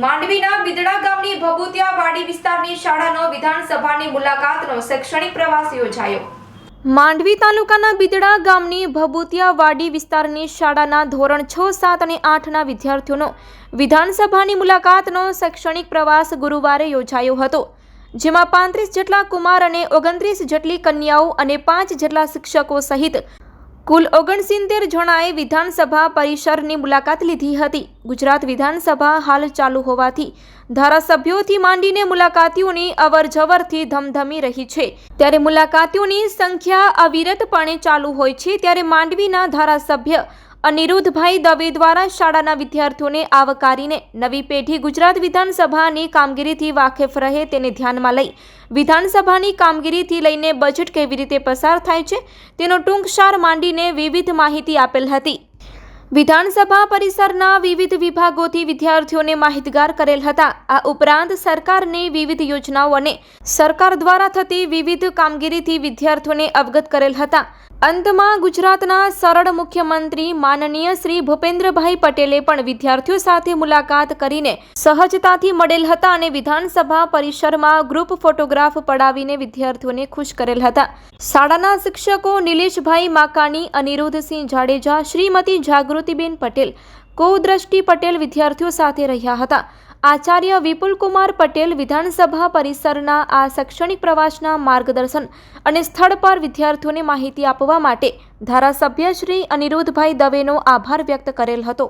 માંડવીના બિદડા ગામની ભભૂતિયા વાડી વિસ્તારની શાળાનો વિધાનસભાની મુલાકાતનો શૈક્ષણિક પ્રવાસ યોજાયો. માંડવી તાલુકાના બિદડા ગામની ભભૂતિયા વાડી વિસ્તારની શાળાના ધોરણ છ, સાત અને આઠના વિદ્યાર્થીઓનો વિધાનસભાની મુલાકાતનો શૈક્ષણિક પ્રવાસ ગુરુવારે યોજાયો હતો, જેમાં પાંત્રીસ જેટલા કુમાર અને ઓગણત્રીસ જેટલી કન્યાઓ અને પાંચ જેટલા શિક્ષકો સહિત કુલ ઓગણસિત્તેર જણાએ વિધાનસભા પરિસરની મુલાકાત લીધી હતી. ગુજરાત વિધાનસભા હાલ ચાલુ હોવાથી ધારાસભ્યોથી માંડીને મુલાકાતીઓની અવરજવરથી ધમધમી રહી છે. ત્યારે મુલાકાતીઓની સંખ્યા અવિરતપણે ચાલુ હોય છે, ત્યારે માંડવીના ધારાસભ્ય અનિરુદ્ધભાઈ દવે દ્વારા શાળાના વિદ્યાર્થીઓને આવકારીને નવી પેઢી ગુજરાત વિધાનસભાની કામગીરીથી વાકેફ રહે તેને ધ્યાનમાં લઈ વિધાનસભાની કામગીરીથી લઈને બજેટ કેવી રીતે પસાર થાય છે તેનો ટૂંકસાર માંડીને વિવિધ માહિતી આપેલ હતી. વિધાનસભા પરિસરના વિવિધ વિભાગોથી વિદ્યાર્થીઓને માહિતગાર કરેલ હતા. આ ઉપરાંત સરકારની વિવિધ યોજનાઓ અને સરકાર દ્વારા થતી વિવિધ કામગીરીથી વિદ્યાર્થીઓને અવગત કરેલ હતા. અંતમાં ગુજરાતના સરળ મુખ્યમંત્રી માનનીય શ્રી ભૂપેન્દ્રભાઈ પટેલે પણ વિદ્યાર્થીઓ સાથે મુલાકાત કરીને સહજતાથી મળેલ હતા અને વિધાનસભા પરિસરમાં ગ્રુપ ફોટોગ્રાફ પડાવીને વિદ્યાર્થીઓને ખુશ કરેલ હતા. શાળાના શિક્ષકો નિલેશભાઈ માકાણી, અનિરુદ્ધસિંહ જાડેજા, શ્રીમતી જાગૃતિબેન પટેલ, કોદ્રષ્ટિ પટેલ વિદ્યાર્થીઓ સાથે રહ્યા હતા. આચાર્ય વિપુલકુમાર પટેલ વિધાનસભા પરિસરના આ શૈક્ષણિક પ્રવાસના માર્ગદર્શન અને સ્થળ પર વિદ્યાર્થીઓને માહિતી આપવા માટે ધારાસભ્ય શ્રી અનિરુદ્ધભાઈ દવેનો આભાર વ્યક્ત કરેલ હતો.